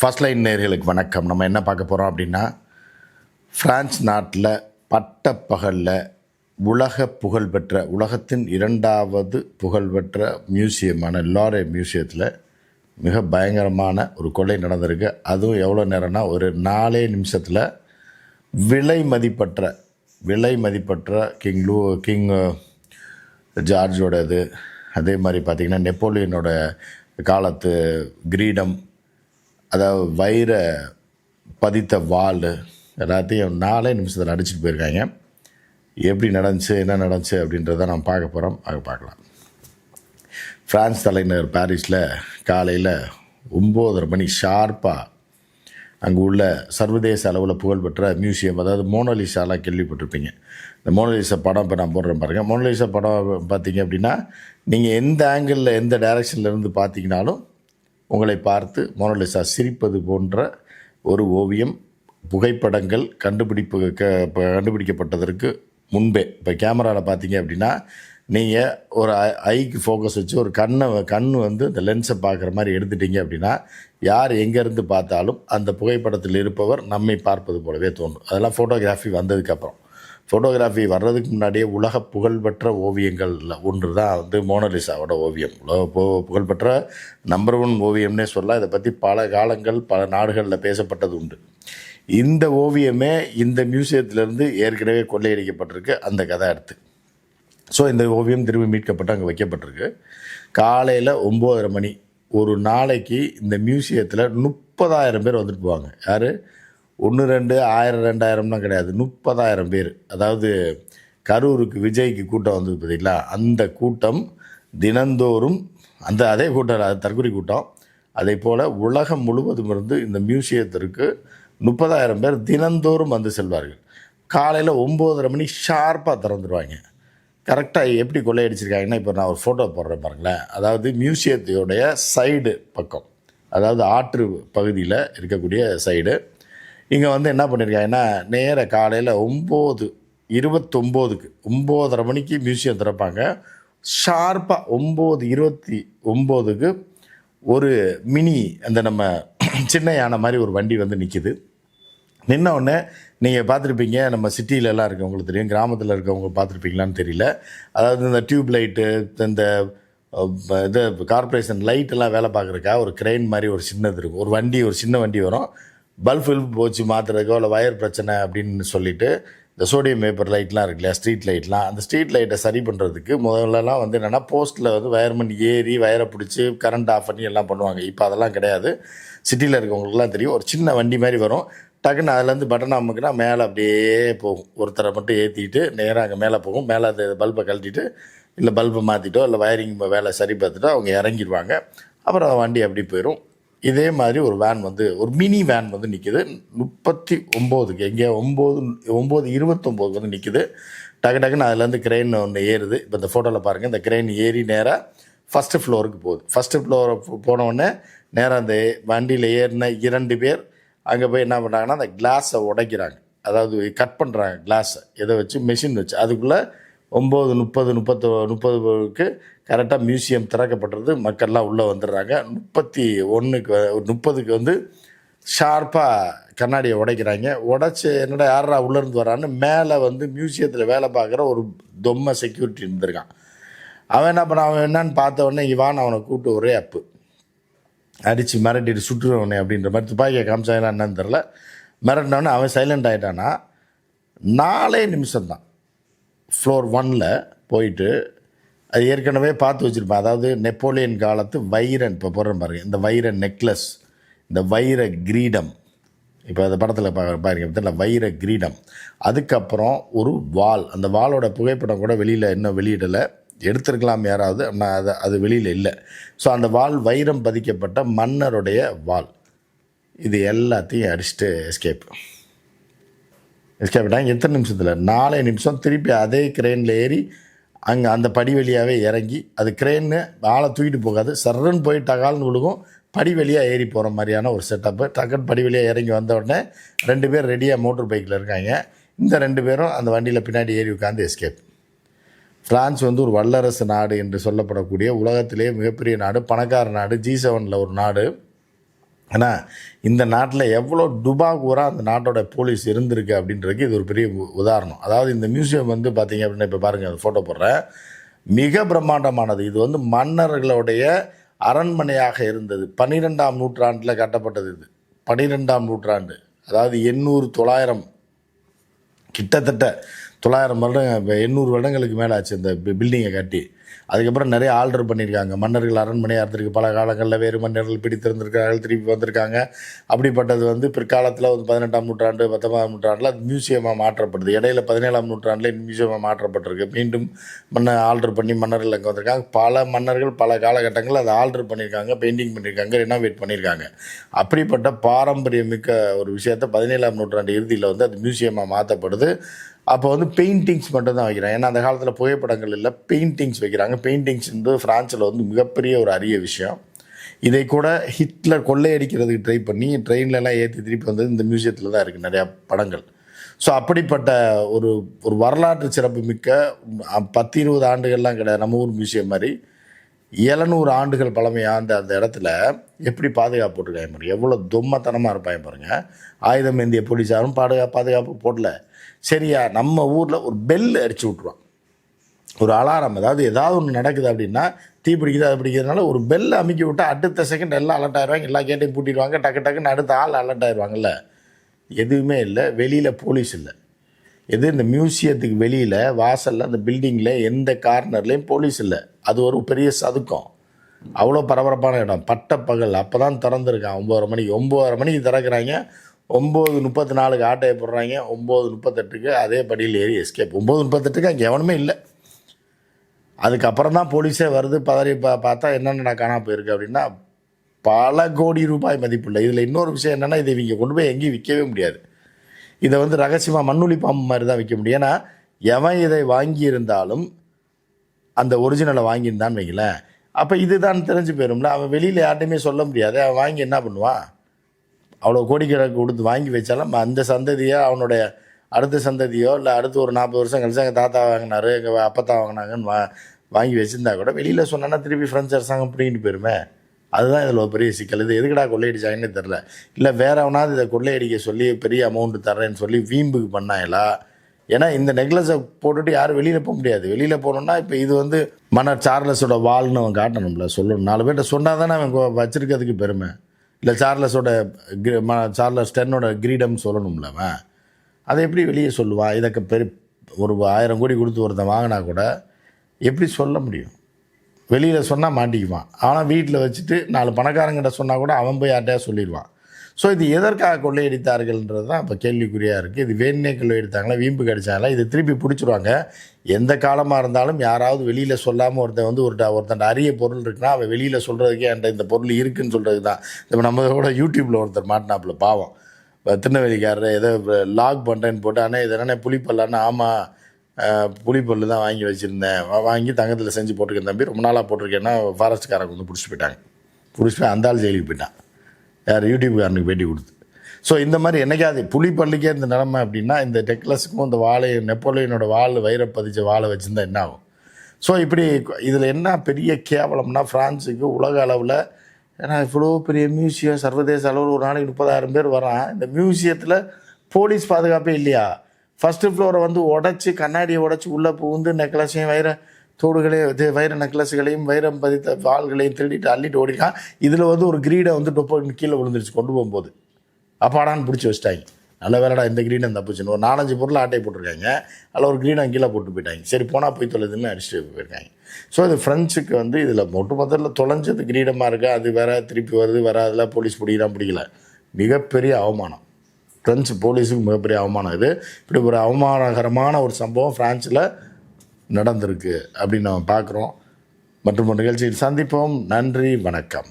First line நேர்களுக்கு வணக்கம். நம்ம என்ன பார்க்க போகிறோம் அப்படின்னா ஃப்ரான்ஸ் நாட்டில் பட்டப்பகலில் உலக புகழ்பெற்ற உலகத்தின் இரண்டாவது புகழ்பெற்ற மியூசியமான லாரே மியூசியத்தில் மிக பயங்கரமான ஒரு கொள்ளை நடந்திருக்கு. அதுவும் எவ்வளோ நேரம்னா ஒரு நாலே நிமிஷத்தில் விலை மதிப்பற்ற விலை மதிப்பற்ற கிங் லூ கிங் ஜார்ஜோட இது அதே மாதிரி பார்த்திங்கன்னா நெப்போலியனோட காலத்து கிரீடம் அதாவது வைர பதித்த வால் எல்லாத்தையும் நாலே நிமிஷத்தில் அடிச்சுட்டு போயிருக்காங்க. எப்படி நடந்துச்சு என்ன நடந்துச்சு அப்படின்றத நம்ம பார்க்க போகிறோம் அதை பார்க்கலாம். ஃப்ரான்ஸ் தலைநகர் பாரிஸில் காலையில் ஒம்போதரை மணி ஷார்ப்பாக அங்கே உள்ள சர்வதேச அளவில் புகழ்பெற்ற மியூசியம் அதாவது மோனலிசாலாம் கேள்விப்பட்டிருப்பீங்க. இந்த மோனலிசா படம் இப்போ நான் போடுறேன் பாருங்கள் மோனலிசா படம் பார்த்தீங்க அப்படின்னா நீங்கள் எந்த ஆங்கிளில் எந்த டைரக்ஷனில் இருந்து பார்த்தீங்கனாலும் உங்களை பார்த்து மோனலிசா சிரிப்பது போன்ற ஒரு ஓவியம் புகைப்படங்கள் கண்டுபிடிப்பு க கண்டுபிடிக்கப்பட்டதற்கு முன்பே. இப்போ கேமராவில் பார்த்தீங்க அப்படின்னா நீங்கள் ஒரு ஐ- ஐக்கு ஃபோக்கஸ் வச்சு ஒரு கண்ணை கண் வந்து இந்த லென்ஸை பார்க்குற மாதிரி எடுத்துட்டீங்க அப்படின்னா யார் எங்கேருந்து பார்த்தாலும் அந்த புகைப்படத்தில் இருப்பவர் நம்மை பார்ப்பது போலவே தோணும் அதெல்லாம் ஃபோட்டோகிராஃபி வந்ததுக்கப்புறம் ஃபோட்டோகிராஃபி வர்றதுக்கு முன்னாடியே உலக புகழ்பெற்ற ஓவியங்களில் ஒன்று தான் வந்து மோனலிசாவோட ஓவியம். உலக புகழ்பெற்ற நம்பர் ஒன் ஓவியம்னே சொல்லலாம். இதை பற்றி பல காலங்கள் பல நாடுகளில் பேசப்பட்டது உண்டு. இந்த ஓவியமே இந்த மியூசியத்திலேருந்து ஏற்கனவே கொள்ளையடிக்கப்பட்டிருக்கு. அந்த கதை அடுத்து. ஸோ இந்த ஓவியம் திரும்பி மீட்கப்பட்டு அங்கே வைக்கப்பட்டிருக்கு. காலையில் ஒம்போதரை மணி. ஒரு நாளைக்கு இந்த மியூசியத்தில் முப்பதாயிரம் பேர் வந்துட்டு போவாங்க. யார்? ஒன்று ரெண்டு ஆயிரம் ரெண்டாயிரம்லாம் கிடையாது. முப்பதாயிரம் பேர். அதாவது கரூருக்கு விஜய்க்கு கூட்டம் வந்தது பார்த்தீங்களா? அந்த கூட்டம் தினந்தோறும் அந்த அதே கூட்டம் அது தற்கொலை கூட்டம். அதே போல் உலகம் முழுவதும் இருந்து இந்த மியூசியத்திற்கு முப்பதாயிரம் பேர் தினந்தோறும் வந்து செல்வார்கள். காலையில் ஒம்போதரை மணி ஷார்ப்பாக திறந்துருவாங்க. கரெக்டாக எப்படி கொள்ளையடிச்சிருக்காங்கன்னா இப்போ நான் ஒரு ஃபோட்டோ போடுறேன் பாருங்களேன். அதாவது மியூசியத்தோடைய சைடு பக்கம். அதாவது ஆற்று பகுதியில் இருக்கக்கூடிய சைடு இங்கே வந்து என்ன பண்ணியிருக்காங்கன்னா நேர காலையில் ஒம்பது இருபத்தொம்போதுக்கு ஒம்போதரை மணிக்கு மியூசியம் திறப்பாங்க. ஷார்ப்பாக ஒம்பது இருபத்தி ஒம்போதுக்கு ஒரு மினி அந்த நம்ம சின்ன யானை மாதிரி ஒரு வண்டி வந்து நிற்கிது நின்ன உடனே நீங்கள் பார்த்துருப்பீங்க நம்ம சிட்டியிலலாம் இருக்கவங்களுக்கு தெரியும் கிராமத்தில் இருக்கவங்க பார்த்துருப்பீங்களான்னு தெரியல. அதாவது இந்த டியூப் லைட்டு இந்த இது கார்ப்பரேஷன் லைட்டெல்லாம் வேலை பார்க்குறக்கா ஒரு க்ரெயின் மாதிரி ஒரு சின்னது இருக்கும். ஒரு வண்டி ஒரு சின்ன வண்டி வரும். பல்ப் ஃபில்ப் போச்சு மாற்றுறதுக்கோ இல்லை வயர் பிரச்சனை அப்படின்னு சொல்லிட்டு இந்த சோடியம் பேப்பர் லைட்லாம் இருக்கு இல்லையா ஸ்ட்ரீட் லைட்லாம் அந்த ஸ்ட்ரீட் லைட்டை சரி பண்ணுறதுக்கு முதல்லலாம் வந்து என்னென்னா போஸ்ட்டில் வந்து வயர்மன் ஏறி வயரை பிடிச்சி கரண்ட் ஆஃப் பண்ணி எல்லாம் பண்ணுவாங்க. இப்போ அதெல்லாம் கிடையாது. சிட்டியில் இருக்கவங்களுக்குலாம் தெரியும். ஒரு சின்ன வண்டி மாதிரி வரும். டக்குன்னு அதுலேருந்து பட்டன் அமுக்குனா மேலே அப்படியே போகும். ஒருத்தரை மட்டும் ஏற்றிட்டு நேராக அங்கே மேலே போகும். மேலே அந்த பல்பை கழட்டிட்டு இல்லை பல்பை மாற்றிட்டோ இல்லை வயரிங் வேலை சரி பார்த்துட்டோ அவங்க இறங்கிடுவாங்க. அப்புறம் வண்டி அப்படி போயிடும் இதே மாதிரி ஒரு வேன் வந்து ஒரு மினி வேன் வந்து நிற்கிது முப்பத்தி ஒம்போதுக்கு எங்கே ஒம்பது ஒம்பது இருபத்தொம்போதுக்கு வந்து நிற்கிது டக்கு டக்குன்னு அதுலேருந்து கிரெயின் ஒன்று ஏறுது. இப்போ இந்த ஃபோட்டோவில் பாருங்கள் இந்த கிரெயின் ஏறி நேராக ஃபஸ்ட்டு ஃப்ளோருக்கு போகுது. ஃபஸ்ட்டு ஃப்ளோரை போனவுடனே நேராக அந்த வண்டியில் ஏறின இரண்டு பேர் அங்கே போய் என்ன பண்ணுறாங்கன்னா அந்த கிளாஸை உடைக்கிறாங்க. அதாவது கட் பண்ணுறாங்க கிளாஸை இதை வச்சு? மெஷின் வச்சு. அதுக்குள்ளே ஒம்பது முப்பது முப்பத்து முப்பதுக்கு கரெக்டாக மியூசியம் திறக்கப்படுறது மக்கள்லாம் உள்ளே வந்துடுறாங்க. முப்பத்தி ஒன்றுக்கு முப்பதுக்கு வந்து ஷார்ப்பாக கண்ணாடியை உடைக்கிறாங்க. உடைச்சி என்னடா யாரா உள்ளேருந்து வரான்னு மேலே வந்து மியூசியத்தில் வேலை பார்க்குற ஒரு தொம்மை செக்யூரிட்டி இருந்திருக்கான். அவன் என்ன பண்ண அவன் என்னன்னு பார்த்த உடனே இவான் அவனை கூப்பிட்டு ஒரே அப்பு. அடித்து மிரட்டிட்டு சுட்டுருவனே அப்படின்ற மாதிரி துப்பாக்கியை காமிச்சாங்களா என்னன்னு தெரில மிரட்டினவொடனே அவன் சைலண்ட் ஆகிட்டானா நாலே நிமிஷம்தான். ஃப்ளோர் ஒனில் போயிட்டு அது ஏற்கனவே பார்த்து வச்சுருப்பேன். அதாவது நெப்போலியன் காலத்து வைரன் இப்போ போடுறேன் பாருங்க இந்த வைர நெக்லஸ் இந்த வைர கிரீடம். இப்போ அந்த படத்தில் பா பாருங்க தெரியல வைர கிரீடம். அதுக்கப்புறம் ஒரு வால் அந்த வாலோட புகைப்படம் கூட வெளியில் இன்னும் வெளியிடலை. எடுத்திருக்கலாம் யாராவது நான் அதை அது வெளியில் இல்லை. ஸோ அந்த வால் வைரம் பதிக்கப்பட்ட மன்னருடைய வால். இது எல்லாத்தையும் அடிச்சுட்டு எஸ்கேப் எஸ்கேப் ஆகிட்டாங்க எத்தனை நிமிஷத்தில்? நாலே நிமிஷம் திருப்பி அதே கிரெயினில் ஏறி அங்கே அந்த படி வழியாகவே இறங்கி அது கிரெயின்னு ஆளை தூக்கிட்டு போகாது சர்றன்னு போய் டகால்னு விழுகும் படி வழியாக ஏறி போகிற மாதிரியான ஒரு செட்டப்பு டக்குன்னு படி வழியாக இறங்கி வந்த உடனே ரெண்டு பேர் ரெடியாக மோட்டர் பைக்கில் இருக்காங்க. இந்த ரெண்டு பேரும் அந்த வண்டியில் பின்னாடி ஏறி உட்காந்து எஸ்கேப் ஃப்ரான்ஸ் வந்து ஒரு வல்லரசு நாடு என்று சொல்லப்படக்கூடிய உலகத்திலேயே மிகப்பெரிய நாடு பணக்கார நாடு ஜி செவனில் ஒரு நாடு. ஏன்னா இந்த நாட்டில் எவ்வளோ டுபாகூரா அந்த நாட்டோட போலீஸ் இருந்திருக்கு அப்படின்றதுக்கு இது ஒரு பெரிய உ- உதாரணம். அதாவது இந்த மியூசியம் வந்து பார்த்திங்க அப்படின்னா இப்போ பாருங்கள் அந்த ஃபோட்டோ போடுறேன். மிக பிரம்மாண்டமானது. இது வந்து மன்னர்களுடைய அரண்மனையாக இருந்தது. பன்னிரெண்டாம் நூற்றாண்டில் கட்டப்பட்டது இது. பன்னிரெண்டாம் நூற்றாண்டு. அதாவது எண்ணூறு தொள்ளாயிரம் கிட்டத்தட்ட தொள்ளாயிரம் வருடம் எண்ணூறு வருடங்களுக்கு மேலே ஆச்சு இந்த பில்டிங்கை கட்டி. அதுக்கப்புறம் நிறைய ஆல்டர் பண்ணியிருக்காங்க. மன்னர்கள் அரண்மனையாக இருந்திருக்கு பல காலங்களில் வேறு மன்னர்கள் பிடித்திருந்திருக்கார்கள் திருப்பி வந்திருக்காங்க. அப்படிப்பட்டது வந்து பிற்காலத்தில் வந்து பதினெட்டாம் நூற்றாண்டு பத்தொன்பதாம் நூற்றாண்டில் அது மியூசியமாக மாற்றப்படுது. இடையில பதினேழாம் நூற்றாண்டில் மியூசியமாக மாற்றப்பட்டிருக்கு. மீண்டும் மன்ன ஆல்டர் பண்ணி மன்னர்கள் அங்கே வந்திருக்காங்க. பல மன்னர்கள் பல காலகட்டங்களில் அதை ஆல்டர் பண்ணியிருக்காங்க பெயிண்டிங் பண்ணியிருக்காங்க ரெனோவேட் பண்ணியிருக்காங்க. அப்படிப்பட்ட பாரம்பரியமிக்க ஒரு விஷயத்தை பதினேழாம் நூற்றாண்டு இறுதியில் வந்து அது மியூசியமாக மாற்றப்படுது அப்போ வந்து பெயிண்டிங்ஸ் மட்டும் தான் வைக்கிறாங்க ஏன்னா அந்த காலத்தில் புகைப்படங்கள் இல்லை. பெயிண்டிங்ஸ் வைக்கிறாங்க. பெயிண்டிங்ஸ் வந்து ஃப்ரான்ஸில் வந்து மிகப்பெரிய ஒரு அரிய விஷயம். இதை கூட ஹிட்லர் கொள்ளையடிக்கிறதுக்கு ட்ரை பண்ணி ட்ரெயின்லலாம் ஏற்றி திருப்பி வந்தது இந்த மியூசியத்தில் தான் இருக்குது நிறையா படங்கள். ஸோ அப்படிப்பட்ட ஒரு ஒரு வரலாற்று சிறப்பு மிக்க பத்து இருபது ஆண்டுகள்லாம் கிடையாது நம்ம ஊர் மியூசியம் மாதிரி எழுநூறு ஆண்டுகள் பழமையாக அந்த அந்த இடத்துல எப்படி பாதுகாப்பு போட்டிருக்காங்க பாருங்க. எவ்வளோ தொம்மத்தனமாக இருப்பாங்க பாருங்க. ஆயுதம் ஏந்திய போலீஸாரும் பாதுகா பாதுகாப்பு போடல. சரியா நம்ம ஊரில் ஒரு பெல் அடிச்சு விட்ருவான் ஒரு அலாரம் அதாவது ஏதாவது ஒன்று நடக்குது அப்படின்னா தீ பிடிக்குது அது பிடிக்கிறதுனால ஒரு பெல் அமைக்கி விட்டால் அடுத்த செகண்ட் எல்லாம் அலர்ட் ஆயிடுவாங்க. எல்லா கேட்டையும் பூட்டிடுவாங்க. டக்கு டக்குன்னு அடுத்த ஆள் அலர்ட் ஆயிடுவாங்கல்ல. எதுவுமே இல்லை. வெளியில் போலீஸ் இல்லை. எது இந்த மியூசியத்துக்கு வெளியில் வாசலில் அந்த பில்டிங்கில் எந்த கார்னர்லேயும் போலீஸ் இல்லை. அது ஒரு பெரிய சதுக்கம். அவ்வளோ பரபரப்பான இடம். பட்டப்பகல் அப்போ தான் திறந்துருக்கான். ஒம்பதரை மணிக்கு ஒம்பதரை மணிக்கு திறக்கிறாங்க. ஒம்பது முப்பத்தி நாலுக்கு ஆட்டையை போடுறாங்க. ஒம்பது முப்பத்தெட்டுக்கு அதே படியில் ஏறி எஸ்கேப் ஒம்பது முப்பத்தெட்டுக்கு அங்கே எவனுமே இல்லை. அதுக்கப்புறம் தான் போலீஸே வருது. பதறி பா பார்த்தா என்னென்ன காணாம போயிருக்கு அப்படின்னா பல கோடி ரூபாய் மதிப்புள்ள. இதில் இன்னொரு விஷயம் என்னென்னா இதை இவங்க கொண்டு போய் எங்கேயும் விற்கவே முடியாது. இதை வந்து ரகசியமாக மண்ணுளி பாம்பு மாதிரி தான் விற்க முடியும். ஏன்னா எவன் இதை வாங்கியிருந்தாலும் அந்த ஒரிஜினலை வாங்கியிருந்தான்னு வைங்களேன் அப்போ இதுதான் தெரிஞ்சு போயிரும்ல. அவன் வெளியில் யார்ட்டையுமே சொல்ல முடியாது. அவன் வாங்கி என்ன பண்ணுவான் அவ்வளோ கோடிக்கணக்கு கொடுத்து வாங்கி வச்சாலும் அந்த சந்ததியோ அவனுடைய அடுத்த சந்ததியோ இல்லை அடுத்து ஒரு நாற்பது வருஷம் கழிச்சு எங்கள் தாத்தா வாங்கினாரு எங்கள் அப்பத்தா வாங்கினாங்கன்னு வா வாங்கி வச்சுருந்தா கூட வெளியில் சொன்னா திருப்பி ஃப்ரெண்ட்ஸ் அரசாங்கம் பிடிங்கிட்டு போயிருமே. அதுதான் இதில் ஒரு பெரிய சிக்கல். இது எதுக்குடா கொள்ளையடிச்சாங்கன்னு தெரில இல்லை வேற எவனாவது இதை கொள்ளையடிக்க சொல்லி பெரிய அமௌண்ட்டு தர்றேன்னு சொல்லி வீம்புக்கு பண்ணாங்களா ஏன்னா இந்த நெக்லஸை போட்டுட்டு யாரும் வெளியில் போக முடியாது. வெளியில் போகணுன்னா இப்போ இது வந்து மன்னர் சார்லஸோட வால்னு அவன் காட்டணும்ல சொல்லணும். நாலு பேர்கிட்ட சொன்னால் தானே அவன் வச்சுருக்கிறதுக்கு பெருமை. இல்லை சார்லஸோட கிரி- ம- சார்லஸ் டென்னோட கிரீடம் சொல்லணும்ல அவன். அதை எப்படி வெளியே சொல்லுவான்? இதற்கு பெரு ஒரு ஆயிரம் கோடி கொடுத்து ஒருத்தன் வாங்கினா கூட எப்படி சொல்ல முடியும்? வெளியில் சொன்னால் மாட்டிக்குவான். ஆனால் வீட்டில் வச்சுட்டு நாலு பணக்காரங்கிட்ட சொன்னால் கூட அவன் போய் யார்ட்டையா சொல்லிடுவான். ஸோ இது எதற்காக கொள்ளையடித்தார்கள்ன்றது தான் இப்போ கேள்விக்குறியாக இருக்குது இது வேணுனே கொள்ளையடித்தாங்களா? வீம்பு கடிச்சாங்களா? இது திருப்பி பிடிச்சிருவாங்க. எந்த காலமாக இருந்தாலும் யாராவது வெளியில் சொல்லாமல் ஒருத்தன் வந்து ஒரு ஒருத்தன் அரிய பொருள் இருக்குன்னா அவன் வெளியில் சொல்கிறதுக்கே என்கிட்ட இந்த பொருள் இருக்குன்னு சொல்கிறது தான் இப்போ நம்ம கூட யூடியூப்பில் ஒருத்தர் மாட்டினாப்புல பாவம். திருநெல்வேலிக்காரர் ஏதோ லாக் பண்ணுறேன்னு போட்டு ஆனால் இது என்னென்ன புளிப்பல்லான்னு? ஆமாம் புளிப்பல்லு தான் வாங்கி வச்சுருந்தேன். வாங்கி தங்கத்தில் செஞ்சு போட்டிருக்கேன் தம்பி. ரொம்ப நாளாக போட்டிருக்கேன்னா ஃபாரஸ்ட்காரங்க வந்து பிடிச்சி போயிட்டாங்க. பிடிச்சி போய் அந்த ஆள் ஜெயிலுக்கு போயிட்டான். யார் யூடியூப்காரனுக்கு பேட்டி கொடுத்து. ஸோ இந்த மாதிரி என்னைக்காவது பள்ளிக்கே இந்த நிலமை அப்படின்னா இந்த டெக்லஸுக்கும் இந்த வாழை நெப்போலியனோட வாழ் வைர பதிச்ச வாழை வச்சுருந்தா என்ன ஆகும்? ஸோ இப்படி இதில் என்ன பெரிய கேவலம்னா ஃப்ரான்ஸுக்கு உலக அளவில் ஏன்னா இவ்வளோ பெரிய மியூசியம் சர்வதேச அளவில் ஒரு நாளைக்கு முப்பதாயிரம் பேர் வரான். இந்த மியூசியத்தில் போலீஸ் பாதுகாப்பே இல்லையா? ஃபஸ்ட்டு ஃப்ளோரை வந்து உடச்சி கண்ணாடியை உடச்சி உள்ளே புகுந்து நெக்லஸையும் வைர தோடுகளையும் இது வைர நெக்லஸுகளையும் வைரம் பதித்த வாள்களையும் திருடிட்டு அள்ளிட்டு ஓடிக்கான் இதில் வந்து ஒரு கிரீடை வந்து டொப்ப கீழே விழுந்துருச்சு கொண்டு போகும்போது. அப்பாடான்னு பிடிச்சி வச்சிட்டாங்க. நல்ல வேலைடா இந்த கிரீடம் தப்புச்சுன்னு. ஒரு நாலஞ்சு பொருள் ஆட்டையை போட்டிருக்காங்க. அதில் ஒரு கிரீடம் கீழே போட்டு போயிட்டாங்க. சரி போனால் போய் தொலைதுன்னு அடிச்சுட்டு போயிருக்காங்க. ஸோ இது ஃப்ரெண்ட்ஸுக்கு வந்து இதில் மொட்டு மொத்தத்தில் தொலைஞ்சது கிரீடமாக இருக்குது அது வேற திருப்பி வருது வேற அதில் போலீஸ் பிடிக்கலாம் பிடிக்கல. மிகப்பெரிய அவமானம். ஃப்ரெண்ட்ஸ் போலீஸுக்கு மிகப்பெரிய அவமானம் இது. இப்படி ஒரு அவமானகரமான ஒரு சம்பவம் ஃப்ரான்ஸில் நடந்திருக்கு அப்படின்னு நம்ம பார்க்குறோம். மற்றும் ஒரு நிகழ்ச்சியில் சந்திப்போம். நன்றி வணக்கம்.